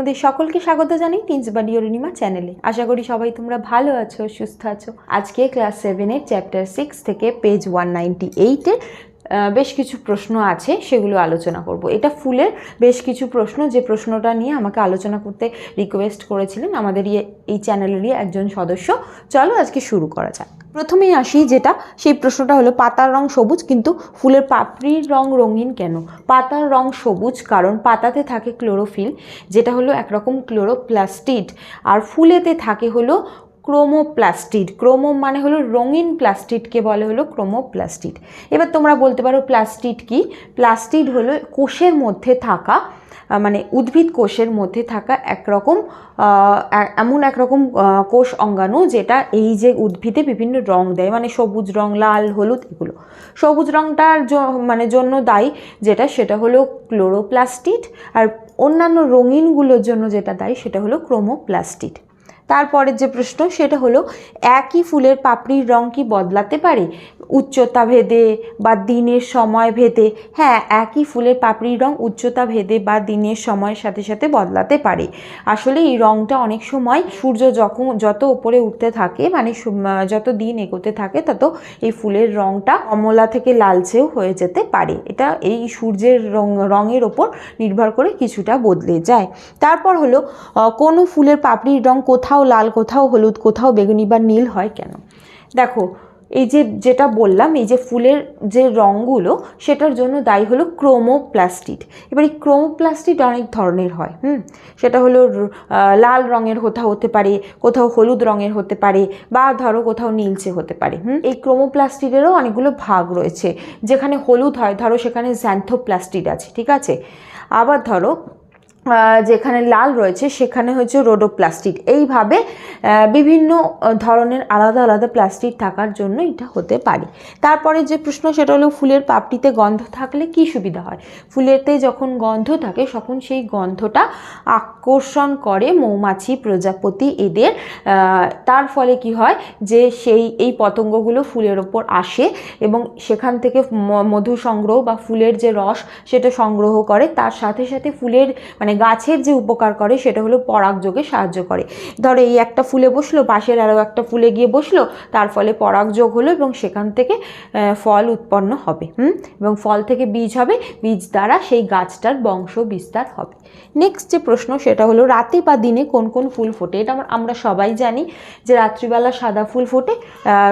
তোমাদের সকলকে স্বাগত জানাই টিন্স বাড়ি অরুণিমা চ্যানেলে। আশা করি সবাই তোমরা ভালো আছো, সুস্থ আছো। আজকে ক্লাস সেভেনের চ্যাপ্টার সিক্স থেকে পেজ ওয়ান নাইনটি এইটের বেশ কিছু প্রশ্ন আছে, সেগুলো আলোচনা করব। এটা ফুলের বেশ কিছু প্রশ্ন, যে প্রশ্নটা নিয়ে আমাকে আলোচনা করতে রিকোয়েস্ট করেছিলেন আমাদের ইয়ে- এই চ্যানেলেরই একজন সদস্য। চলো আজকে শুরু করা যাক। প্রথমেই আসি, যেটা, সেই প্রশ্নটা হলো, পাতার রং সবুজ, কিন্তু ফুলের পাপড়ির রং রঙিন কেন? পাতার রং সবুজ কারণ পাতাতে থাকে ক্লোরোফিল যেটা হলো একরকম ক্লোরোপ্লাস্টিড আর ফুলেতে থাকে হলো ক্রোমোপ্লাস্টিড। ক্রোমো মানে হলো রঙিন প্লাস্টিডকে বলে হলো ক্রোমোপ্লাস্টিড। এবার তোমরা বলতে পারো প্লাস্টিড কি? প্লাস্টিড হলো কোষের মধ্যে থাকা মানে উদ্ভিদ কোষের মধ্যে থাকা একরকম এমন একরকম কোষ অঙ্গাণু যেটা এই যে উদ্ভিদে বিভিন্ন রং দেয় মানে সবুজ রং, লাল, হলুদ এগুলো। সবুজ রংটার মানে জন্য দায়ী যেটা, সেটা হলো ক্লোরোপ্লাস্টিড আর অন্যান্য রঙিনগুলোর জন্য যেটা দায়ী সেটা হলো ক্রোমোপ্লাস্টিড। তারপরের যে প্রশ্ন সেটা হলো একই ফুলের পাপড়ির রং কি বদলাতে পারে? উচ্চতা ভেদে বা দিনের সময় ভেদে হ্যাঁ একই ফুলের পাপড়ির রং উচ্চতা ভেদে বা দিনের সময়ের সাথে সাথে বদলাতে পারে। আসলে এই রংটা অনেক সময় সূর্য যখন, যত উপরে উঠতে থাকে মানে যত দিন এগোতে থাকে, তত এই ফুলের রংটা কমলা থেকে লালচেও হয়ে যেতে পারে। এটা এই সূর্যের রং, রঙের ওপর নির্ভর করে কিছুটা বদলে যায়। তারপর হলো কোনো ফুলের পাপড়ির রং কোথাও লাল, কোথাও হলুদ, কোথাও বেগুনি বা নীল হয় কেন? দেখো এই যে যেটা বললাম, এই যে ফুলের যে রঙগুলো, সেটার জন্য দায়ী হলো ক্রোমোপ্লাস্টিড। এবার এই ক্রোমোপ্লাস্টিড অনেক ধরনের হয়, হুম? সেটা হলো লাল রঙের কোথাও হতে পারে, কোথাও হলুদ রঙের হতে পারে, বা ধরো কোথাও নীলচে হতে পারে, হুম? এই ক্রোমোপ্লাস্টিডেরও অনেকগুলো ভাগ রয়েছে। যেখানে হলুদ হয়, ধরো সেখানে জ্যান্থোপ্লাস্টিড আছে, ঠিক আছে? আবার ধরো যেখানে লাল রয়েছে, সেখানে হচ্ছে রোডোপ্লাস্টিক। এইভাবে বিভিন্ন ধরনের আলাদা আলাদা প্লাস্টিক থাকার জন্য এটা হতে পারে। তারপরে যে প্রশ্ন, সেটা হলো ফুলের পাপড়িতে গন্ধ থাকলে কি সুবিধা হয়? ফুলেতে যখন গন্ধ থাকে, তখন সেই গন্ধটা আকর্ষণ করে মৌমাছি, প্রজাপতি এদের তার ফলে কি হয় যে সেই, এই পতঙ্গগুলো ফুলের ওপর আসে এবং সেখান থেকে মধু সংগ্রহ বা ফুলের যে রস, সেটা সংগ্রহ করে, তার সাথে সাথে ফুলের মানে গাছের যে উপকার করে সেটা হলো পরাগযোগে সাহায্য করে। ধরো এই একটা ফুলে বসল, পাশের আরও একটা ফুলে গিয়ে বসল, তার ফলে পরাগযোগ হলো এবং সেখান থেকে ফল উৎপন্ন হবে, হুম? এবং ফল থেকে বীজ হবে, বীজ দ্বারা সেই গাছটার বংশ বিস্তার হবে। নেক্সট যে প্রশ্ন সেটা হলো, রাতে বা দিনে কোন কোন ফুল ফোটে? এটা আমরা সবাই জানি যে রাত্রিবেলা সাদা ফুল ফোটে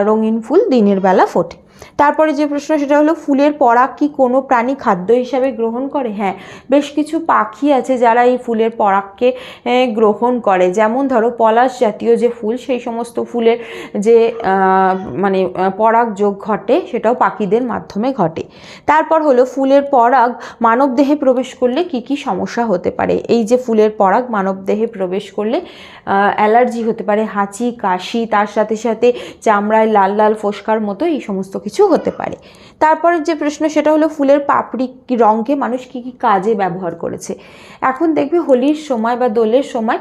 রঙিন ফুল দিনের বেলা ফোটে। তারপরে যে প্রশ্ন, সেটা হলো, ফুলের পরাগ কি কোনো প্রাণী খাদ্য হিসাবে গ্রহণ করে? হ্যাঁ বেশ কিছু পাখি আছে যারা এই ফুলের পরাগকে গ্রহণ করে। যেমন ধরো, পলাশ জাতীয় যে ফুল, সেই সমস্ত ফুলের যে মানে পরাগ যোগ ঘটে, সেটাও পাখিদের মাধ্যমে ঘটে। তারপর হলো, ফুলের পরাগ মানব দেহে প্রবেশ করলে কি কি সমস্যা হতে পারে? এই যে ফুলের পরাগ মানব দেহে প্রবেশ করলে অ্যালার্জি হতে পারে, হাঁচি, কাশি, তার সাথে সাথে চামড়ায় লাল লাল ফোসকার মতো এই সমস্ত কিছু হতে পারে। তারপরের যে প্রশ্ন, সেটা হলো ফুলের পাপড়ি রঙকে মানুষ কি কি কাজে ব্যবহার করেছে। এখন দেখবে হোলির সময় বা দোলের সময়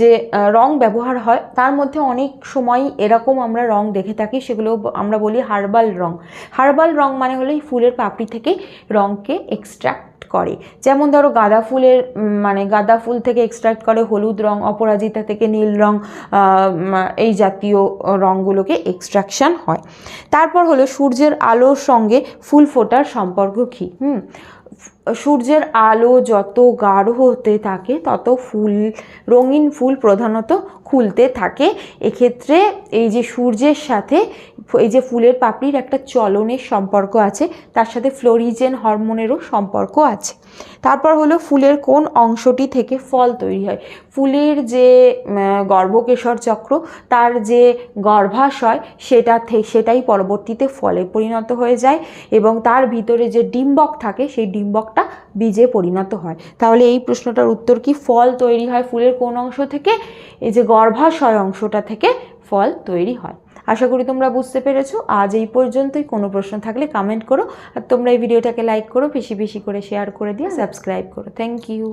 যে রং ব্যবহার হয়, তার মধ্যে অনেক সময় এরকম আমরা রং দেখে থাকি, সেগুলো আমরা বলি হার্বাল রং। হার্বাল রং মানে হলো এই ফুলের পাপড়ি থেকে রঙকে এক্সট্রাক্ট করে। যেমন ধরো গাঁদা ফুলের মানে গাঁদা ফুল থেকে এক্সট্রাক্ট করে হলুদ রং, অপরাজিতা থেকে নীল রং এই জাতীয় রঙগুলোকে এক্সট্রাকশান হয়। তারপর হলো সূর্যের আলোর সঙ্গে ফুল ফোটার সম্পর্ক কী? হুম সূর্যের আলো যত গাঢ় হতে থাকে, তত ফুল, রঙিন ফুল প্রধানত খুলতে থাকে। এক্ষেত্রে এই যে সূর্যের সাথে এই যে ফুলের পাপড়ির একটা চলনের সম্পর্ক আছে, তার সাথে ফ্লোরিজেন হরমোনেরও সম্পর্ক আছে। তারপর হলো ফুলের কোন অংশটি থেকে ফল তৈরি হয়? ফুলের যে গর্ভকেশর চক্র, তার যে গর্ভাশয়, সেটা সেটাই পরবর্তীতে ফলে পরিণত হয়ে যায় এবং তার ভিতরে যে ডিম্বক থাকে, সেই ডিম্বকটা বীজে পরিণত হয়। তাহলে এই প্রশ্নটার উত্তর কি? ফল তৈরি হয় ফুলের কোন অংশ থেকে? এই যে গর্ভাশয় অংশটা থেকে ফল তৈরি হয়। আশা করি তোমরা বুঝতে পেরেছ। আজ এই পর্যন্তই। কোনো প্রশ্ন থাকলে কমেন্ট করো। আর তোমরা এই ভিডিওটাকে লাইক করো বেশি বেশি করে শেয়ার করে দিয়ে সাবস্ক্রাইব করো। Thank you